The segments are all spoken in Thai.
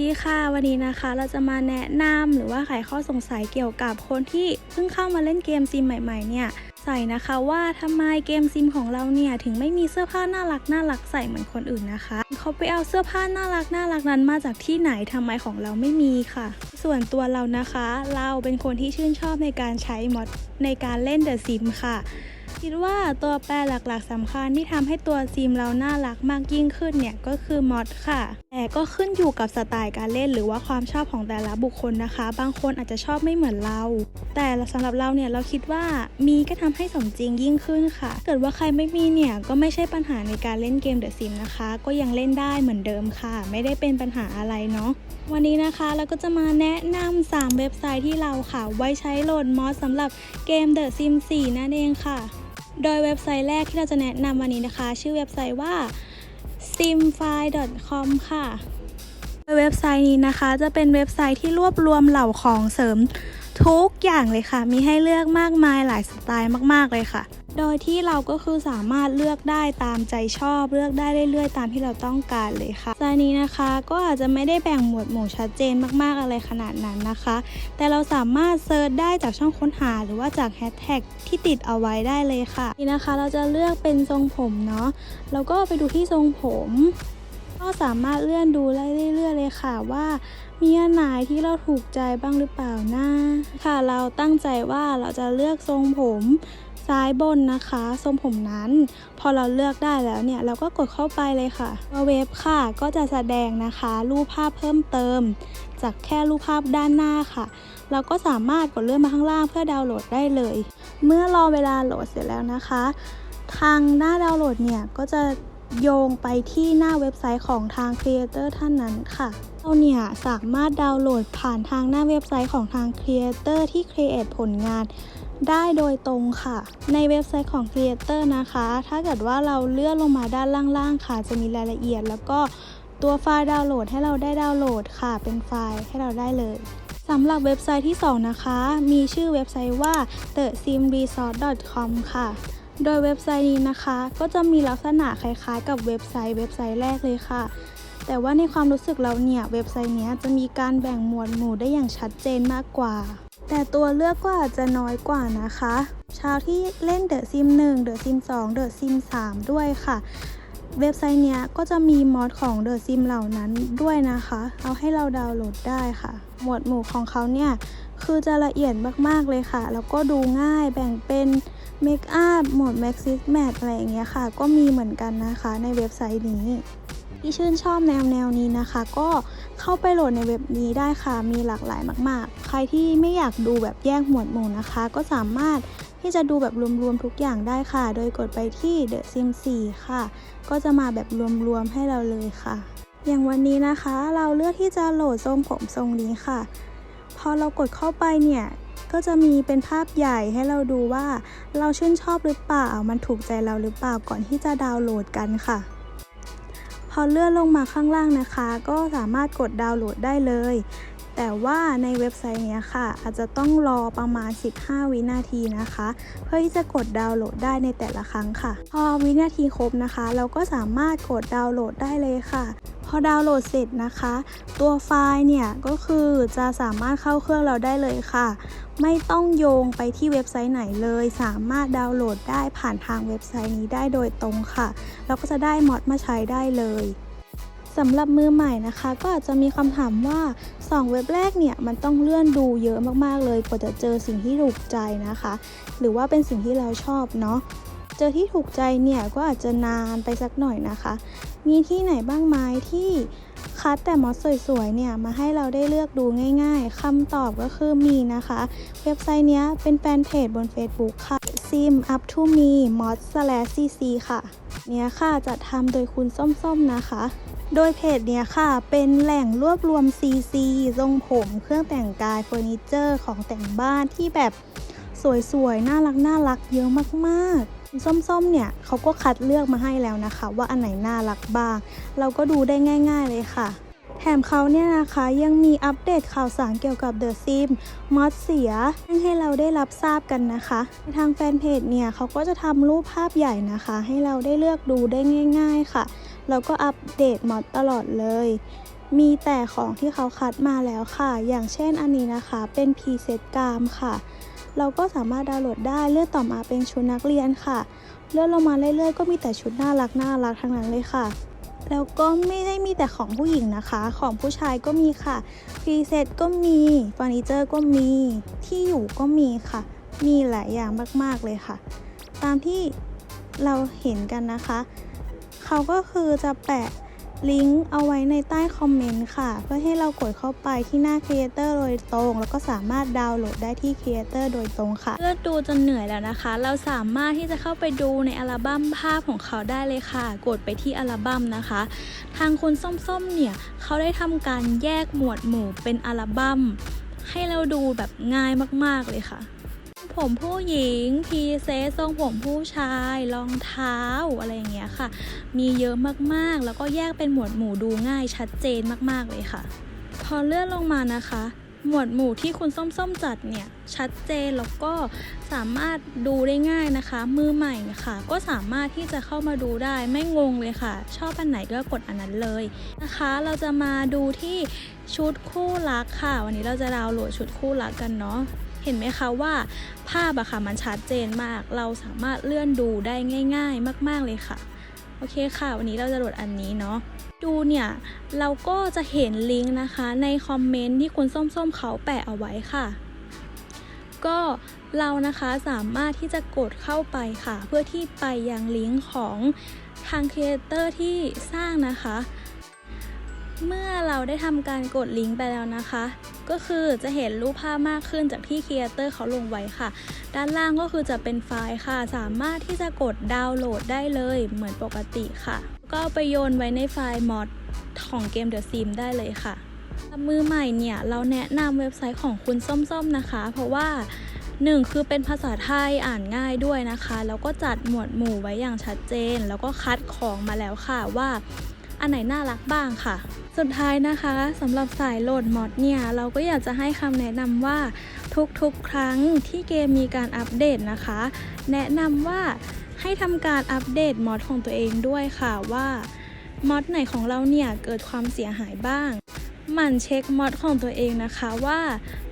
ดีค่ะ วันนี้นะคะเราจะมาแนะนำหรือว่าไขข้อสงสัยเกี่ยวกับคนที่เพิ่งเข้ามาเล่นเกมซิมใหม่ๆเนี่ยใส่นะคะว่าทำไมเกมซิมของเราเนี่ยถึงไม่มีเสื้อผ้าน่ารักน่ารักใส่เหมือนคนอื่นนะคะ เขาไปเอาเสื้อผ้าน่ารักน่ารักนั้นมาจากที่ไหนทำไมของเราไม่มีค่ะ ส่วนตัวเรานะคะ เราเป็นคนที่ชื่นชอบในการใช้มอดในการเล่นเดอะซิมค่ะ คิดว่าตัวแปรหลักๆสำคัญที่ทำให้ตัวซิมเราน่ารักมากยิ่งขึ้นเนี่ยก็คือมอดค่ะ แต่ก็ขึ้นอยู่กับสไตล์การเล่นหรือว่าความชอบของแต่ละบุคคลนะคะ บางคนอาจจะชอบไม่เหมือนเรา แต่สำหรับเราเนี่ยเราคิดว่ามีก็ทำให้สมจริงยิ่งขึ้นค่ะ เกิดว่าใครไม่มีเนี่ยก็ไม่ใช่ปัญหาในการเล่นเกมเดอะซิมนะคะ ก็ยังเล่นได้เหมือนเดิมค่ะ ไม่ได้เป็นปัญหาอะไรเนาะวันนี้นะคะเราก็จะมาแนะนะนำ 3 เว็บไซต์ที่เราค่ะ ไว้ใช้โหลดมอสสำหรับเกม The Sims 4 นั่นเองค่ะ โดยเว็บไซต์แรกที่เราจะแนะนำวันนี้นะคะ ชื่อเว็บไซต์ว่า simfy.com ค่ะโดยเว็บไซต์นี้นะคะ จะเป็นเว็บไซต์ที่รวบรวมเหล่าของเสริมทุกอย่างเลยค่ะ มีให้เลือกมากมายหลายสไตล์มาก ๆ เลยค่ะ โดยที่เราก็คือสามารถเลือกได้ตามใจชอบ เลือกได้เรื่อยๆ ตามที่เราต้องการเลยค่ะไซต์นี้นะคะก็อาจจะไม่ได้แบ่งหมวดหมู่ชัดเจนมากๆอะไรขนาดนั้นนะคะ แต่เราสามารถเซิร์ชได้จากช่องค้นหาหรือว่าจากแฮชแท็กที่ติดเอาไว้ได้เลยค่ะนี่นะคะเราจะเลือกเป็นทรงผมเนาะแล้วก็ไปดูที่ทรงผม ก็สามารถเลื่อนดูได้เรื่อยๆเลยค่ะว่ามีอันไหนที่เราถูกใจบ้างหรือเปล่านะค่ะเราตั้งใจว่าเราจะเลือกทรงผม ซ้ายบนนะคะทรงผมนั้น พอเราเลือกได้แล้วเนี่ย เราก็กดเข้าไปเลยค่ะตัวเว็บค่ะ ก็จะแสดงนะคะ รูปภาพเพิ่มเติม จากแค่รูปภาพด้านหน้าค่ะ เราก็สามารถกดเลื่อนมาข้างล่างเพื่อดาวน์โหลดได้เลย เมื่อรอเวลาโหลดเสร็จแล้วนะคะ ทางหน้าดาวน์โหลดเนี่ยก็จะโยงไปที่หน้าเว็บไซต์ของทางครีเอเตอร์ท่านนั้นค่ะ เราเนี่ยสามารถดาวน์โหลดผ่านทางหน้าเว็บไซต์ของทางครีเอเตอร์ที่ครีเอทผลงาน ได้โดยตรงค่ะ ในเว็บไซต์ของครีเอเตอร์นะคะ ถ้าเกิดว่าเราเลื่อนลงมาด้านล่างๆค่ะ จะมีรายละเอียด แล้วก็ตัวไฟล์ดาวน์โหลดให้เราได้ดาวน์โหลดค่ะ เป็นไฟล์ให้เราได้เลยสำหรับเว็บไซต์ที่ 2 นะคะ มีชื่อเว็บไซต์ว่า thesimresort.com ค่ะ โดยเว็บไซต์นี้นะคะ ก็จะมีลักษณะคล้ายๆ กับเว็บไซต์เว็บไซต์แรกเลยค่ะ แต่ว่าในความรู้สึกเราเนี่ย เว็บไซต์นี้จะมีการแบ่งหมวดหมู่ได้อย่างชัดเจนมากกว่า แต่ตัวเลือกก็อาจจะน้อยกว่านะคะ ชาวที่เล่น The Sim 1 The Sim 2 The Sim 3ด้วยค่ะ เว็บไซต์เนี้ยก็จะมีมอดของ The Sim เหล่านั้นด้วยนะคะ เอาให้เราดาวน์โหลดได้ค่ะ หมวดหมู่ของเขาเนี่ยคือจะละเอียดมากๆเลยค่ะ แล้วก็ดูง่ายแบ่งเป็นเมคอัพหมวด Maxis Matte อะไรอย่างเงี้ยค่ะ ก็มีเหมือนกันนะคะในเว็บไซต์นี้ ที่ชื่นชอบแนวแนวนี้นะคะ ก็เข้าไปโหลดในเว็บนี้ได้ค่ะ มีหลากหลายมาก ๆ ใครที่ไม่อยากดูแบบแยกหมวดหมู่นะคะ ก็สามารถที่จะดูแบบรวมๆทุกอย่างได้ค่ะ โดยกดไปที่ The Sim 4ค่ะ ก็จะมาแบบรวมๆให้เราเลยค่ะ อย่างวันนี้นะคะ เราเลือกที่จะโหลดทรงผมทรงนี้ค่ะ พอเรากดเข้าไปเนี่ยก็จะมีเป็นภาพใหญ่ให้เราดูว่าเราชื่นชอบหรือเปล่า มันถูกใจเราหรือเปล่าก่อนที่จะดาวน์โหลดกันค่ะ พอเลื่อนลงมาข้างล่างนะคะ ก็สามารถกดดาวน์โหลดได้เลย แต่ว่าในเว็บไซต์นี้ค่ะ อาจจะต้องรอประมาณ 15 วินาทีนะคะ เพื่อที่จะกดดาวน์โหลดได้ในแต่ละครั้งค่ะ พอวินาทีครบนะคะ เราก็สามารถกดดาวน์โหลดได้เลยค่ะพอดาวน์โหลดเสร็จนะคะ ตัวไฟล์เนี่ยก็คือจะสามารถเข้าเครื่องเราได้เลยค่ะ ไม่ต้องโยงไปที่เว็บไซต์ไหนเลย สามารถดาวน์โหลดได้ผ่านทางเว็บไซต์นี้ได้โดยตรงค่ะ เราก็จะได้มอดมาใช้ได้เลย สำหรับมือใหม่นะคะ ก็อาจจะมีคำถามว่า 2 เว็บแรกเนี่ยมันต้องเลื่อนดูเยอะมากๆเลยกว่าจะเจอสิ่งที่ถูกใจนะคะ หรือว่าเป็นสิ่งที่เราชอบเนาะเจอที่ถูกใจเนี่ยก็อาจจะนานไปสักหน่อยนะคะ มีที่ไหนบ้างไหมที่คัดแต่มอสสวยๆเนี่ยมาให้เราได้เลือกดูง่ายๆคำตอบก็คือมีนะคะ เว็บไซต์เนี้ยเป็นแฟนเพจบน Facebook ค่ะ sim up to me mod slash cc ค่ะ เนี่ยค่ะจะทำโดยคุณส้มๆนะคะ โดยเพจเนี้ยค่ะ เป็นแหล่งรวบรวม CC ทรงผมเครื่องแต่งกายเฟอร์นิเจอร์ของแต่งบ้านที่แบบสวยๆ น่ารักน่ารักเยอะมากๆส้มๆ เนี่ยเขาก็คัดเลือกมาให้แล้วนะคะ ว่าอันไหนน่ารักบ้าง เราก็ดูได้ง่าย ๆ เลยค่ะ แถมเขาเนี่ยนะคะยังมีอัปเดตข่าวสารเกี่ยวกับ The Sim มอดเสียให้เราได้รับทราบกันนะคะทางแฟนเพจเนี่ยเขาก็จะทำรูปภาพใหญ่นะคะ ให้เราได้เลือกดูได้ง่าย ๆค่ะ แล้วก็อัปเดตมอดตลอดเลย มีแต่ของที่เขาคัดมาแล้วค่ะ อย่างเช่นอันนี้นะคะเป็นพรีเซตกรามค่ะ เราก็สามารถดาวน์โหลดได้เลื่อนต่อมาเป็นชุดนักเรียนค่ะ เลื่อนลงมาเรื่อยๆก็มีแต่ชุดน่ารักน่ารักทั้งนั้นเลยค่ะ แล้วก็ไม่ได้มีแต่ของผู้หญิงนะคะ ของผู้ชายก็มีค่ะพรีเซตก็มีเฟอร์นิเจอร์ก็มีที่อยู่ก็มีค่ะ มีหลายอย่างมากๆเลยค่ะ ตามที่เราเห็นกันนะคะ เขาก็คือจะแปะ ลิงก์เอาไว้ในใต้คอมเมนต์ค่ะ เพื่อให้เรากดเข้าไปที่หน้า Creator โดยตรง แล้วก็สามารถดาวน์โหลดได้ที่ Creator โดยตรงค่ะ เลือกดูจนเหนื่อยแล้วนะคะ เราสามารถที่จะเข้าไปดูในอัลบั้มภาพของเขาได้เลยค่ะ กดไปที่อัลบั้มนะคะ ทางคุณส้มๆเนี่ยเขาได้ทำการแยกหมวดหมู่เป็นอัลบั้มให้เราดูแบบง่ายมากๆเลยค่ะ ผมผู้หญิงพรีเซทรงผมผู้ชายรองเท้าอะไรอย่างเงี้ยค่ะ มีเยอะมากๆ แล้วก็แยกเป็นหมวดหมู่ดูง่ายชัดเจนมากๆเลยค่ะ พอเลื่อนลงมานะคะ หมวดหมู่ที่คุณส้มๆจัดเนี่ย ชัดเจนแล้วก็สามารถดูได้ง่ายนะคะ มือใหม่ค่ะ ก็สามารถที่จะเข้ามาดูได้ไม่งงเลยค่ะ ชอบอันไหนก็กดอันนั้นเลยนะคะ เราจะมาดูที่ชุดคู่รักค่ะ วันนี้เราจะดาวน์โหลดชุดคู่รักกันเนาะ เห็นไหมคะว่าภาพอะค่ะมันชัดเจนมาก เราสามารถเลื่อนดูได้ง่าย ๆ มาก ๆเลยค่ะ โอเคค่ะ วันนี้เราจะโหลดอันนี้เนาะดูเนี่ย เราก็จะเห็นลิงก์นะคะ ในคอมเมนต์ที่คุณส้มๆเขาแปะเอาไว้ค่ะ ก็เรานะคะสามารถที่จะกดเข้าไปค่ะ เพื่อที่ไปยังลิงก์ของทางครีเอเตอร์ที่สร้างนะคะ เมื่อเราได้ทำการกดลิงก์ไปแล้วนะคะ ก็คือจะเห็นรูปภาพมากขึ้นจากที่ครีเอเตอร์เขาลงไว้ค่ะ ด้านล่างก็คือจะเป็นไฟล์ค่ะ สามารถที่จะกดดาวน์โหลดได้เลยเหมือนปกติค่ะ ก็ไปโยนไว้ในไฟล์มอดของเกม The Sim ได้เลยค่ะ มือใหม่เนี่ยเราแนะนำเว็บไซต์ของคุณส้มๆนะคะ เพราะว่า1คือเป็นภาษาไทยอ่านง่ายด้วยนะคะ แล้วก็จัดหมวดหมู่ไว้อย่างชัดเจน แล้วก็คัดของมาแล้วค่ะว่า อันไหนน่ารักบ้างค่ะ สุดท้ายนะคะสำหรับสายโหลดมอดเนี่ย เราก็อยากจะให้คำแนะนำว่าทุกๆ ครั้งที่เกมมีการอัปเดตนะคะ แนะนำว่าให้ทำการอัปเดตมอดของตัวเองด้วยค่ะว่ามอดไหนของเราเนี่ยเกิดความเสียหายบ้างหมั่นเช็คมอดของตัวเองนะคะว่า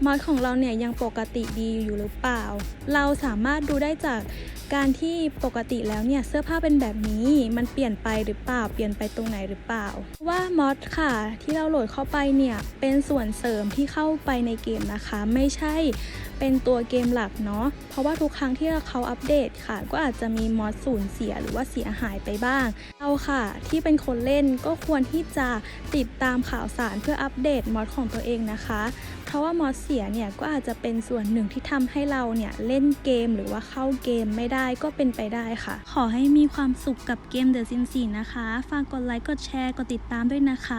มอดของเราเนี่ยยังปกติดีอยู่หรือเปล่า เราสามารถดูได้จาก การที่ปกติแล้วเนี่ยเสื้อผ้าเป็นแบบนี้มันเปลี่ยนไปหรือเปล่าเปลี่ยนไปตรงไหนหรือเปล่า ว่ามอดค่ะ ที่เราโหลดเข้าไปเนี่ยเป็นส่วนเสริมที่เข้าไปในเกมนะคะ ไม่ใช่เป็นตัวเกมหลักเนาะเพราะว่าทุกครั้งที่เขาอัปเดตค่ะ ก็อาจจะมีมอดสูญเสียหรือว่าเสียหายไปบ้างเราค่ะ ที่เป็นคนเล่นก็ควรที่จะติดตามข่าวสารเพื่ออัปเดตมอดของตัวเองนะคะเพราะว่ามอสเสียเนี่ยก็อาจจะเป็นส่วนหนึ่งที่ทำให้เราเนี่ยเล่นเกมหรือว่าเข้าเกมไม่ได้ก็เป็นไปได้ค่ะ ขอให้มีความสุขกับเกม The Sims 4นะคะ ฝากกดไลค์ กดแชร์ กดติดตามด้วยนะคะ